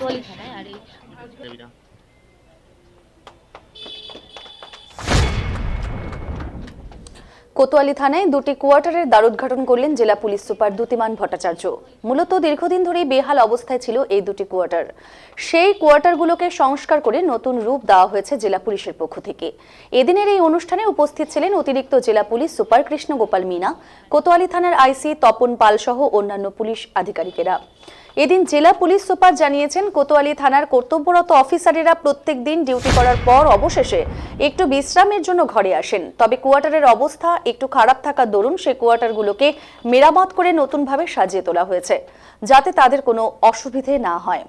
রয়েছে কোতোয়ালি থানায় দুটি কোয়ার্টারের দ্বারোদ্ঘাটন করলেন জেলা পুলিশ সুপার দ্যুতিমান ভট্টাচার্য। মূলত দীর্ঘদিন ধরেই বেহাল অবস্থায় ছিল এই দুটি কোয়ার্টার। সেই কোয়ার্টারগুলোকে সংস্কার করে নতুন রূপ দেওয়া হয়েছে জেলা পুলিশের পক্ষ থেকে। এদিনের এই অনুষ্ঠানে উপস্থিত ছিলেন অতিরিক্ত জেলা পুলিশ সুপার কৃষ্ণ গোপাল মিনা, কোতোয়ালি থানার আইসি তপন পাল সহ অন্যান্য পুলিশ আধিকারিকেরা। এদিন জেলা পুলিশ সুপার জানিয়েছেন, কোতোয়ালি থানার কর্তব্যরত অফিসারেরা প্রত্যেক দিন ডিউটি করার পর অবশেষে একটু বিশ্রামের জন্য ঘরে আসেন। তবে কোয়ার্টারের অবস্থা একটু খারাপ থাকার দরুন সেই কোয়ার্টারগুলোকে মেরামত করে নতুনভাবে সাজিয়ে তোলা হয়েছে, যাতে তাদের কোনো অসুবিধে না হয়।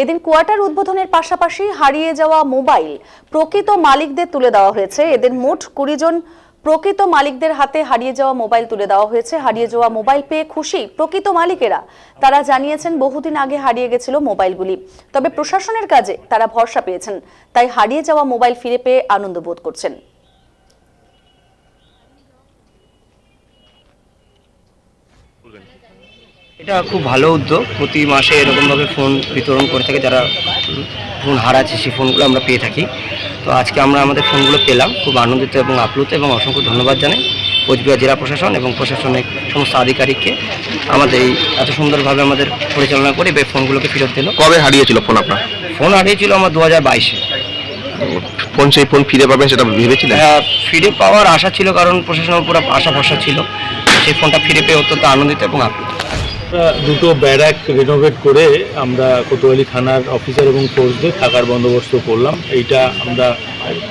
এদিন কোয়ার্টার উদ্বোধনের পাশাপাশি হারিয়ে যাওয়া মোবাইল প্রকৃত মালিকদের তুলে দেওয়া হয়েছে। এদের মোট কুড়ি জন প্রকৃত মালিকদের হাতে হারিয়ে যাওয়া মোবাইল তুলে দেওয়া হয়েছে। হারিয়ে যাওয়া মোবাইল পেয়ে খুশি প্রকৃত মালিকেরা। তারা জানিয়েছেন, বহুদিন আগে হারিয়ে গেছিল মোবাইলগুলি। তবে প্রশাসনের কাজে তারা ভরসা পেয়েছেন। তাই হারিয়ে যাওয়া মোবাইল ফিরে পেয়ে আনন্দ বোধ করছেন। এটা খুব ভালো উদ্যোগ। প্রতি মাসে এরকমভাবে ফোন বিতরণ করে থাকে। যারা ফোন হারাচ্ছে, সেই ফোনগুলো আমরা পেয়ে থাকি। তো আজকে আমরা আমাদের ফোনগুলো পেলাম। খুব আনন্দিত এবং আপ্লুত এবং অসংখ্য ধন্যবাদ জানাই কোচবিহার জেলা প্রশাসন এবং প্রশাসনের সমস্ত আধিকারিককে। আমাদের এই এত সুন্দরভাবে আমাদের পরিচালনা করে এই ফোনগুলোকে ফেরত দিল। কবে হারিয়েছিল ফোন আপনার? ফোন হারিয়েছিল আমার দু হাজার বাইশে। ফোন সেই ফোন ফিরে পাবেন সেটা ভেবেছিলেন? ফিরে পাওয়ার আশা ছিল কারণ প্রশাসনের পুরো আশা ভরসা ছিল। সেই ফোনটা ফিরে পেয়ে অত্যন্ত আনন্দিত এবং আপ্লুত। দুটো ব্যারাক রিনোভেট করে আমরা কোতোয়ালি থানার অফিসার এবং ফোর্সদের থাকার বন্দোবস্ত করলাম। এইটা আমরা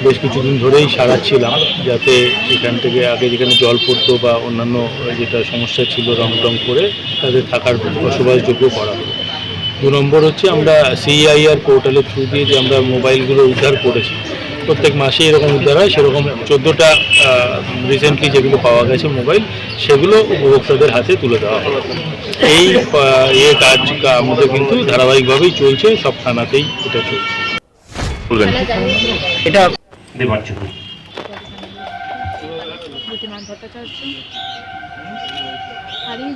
বেশ কিছুদিন ধরেই সারাচ্ছিলাম যাতে এখান থেকে আগে যেখানে জল পড়তো বা অন্যান্য যেটা সমস্যা ছিল রং টং করে তাদের থাকার বসবাসযোগ্য করা হলো। দু নম্বর হচ্ছে আমরা সিআইআর পোর্টালের থ্রু দিয়ে যে আমরা মোবাইলগুলো উদ্ধার করেছি প্রত্যেক মাসে এরকম উদ্ধার হয় সেরকম চোদ্দোটা রিসেন্টলি যেগুলো পাওয়া গেছে মোবাইল সেগুলো উপভোক্তাদের হাতে তুলে দেওয়া হবে এই আহ, ইয়ে কাজ আমাদের কিন্তু ধারাবাহিকভাবেই চলছে সব থানাতেই এটা চলছে। বলবেন। এটা ভট্টাচার্য।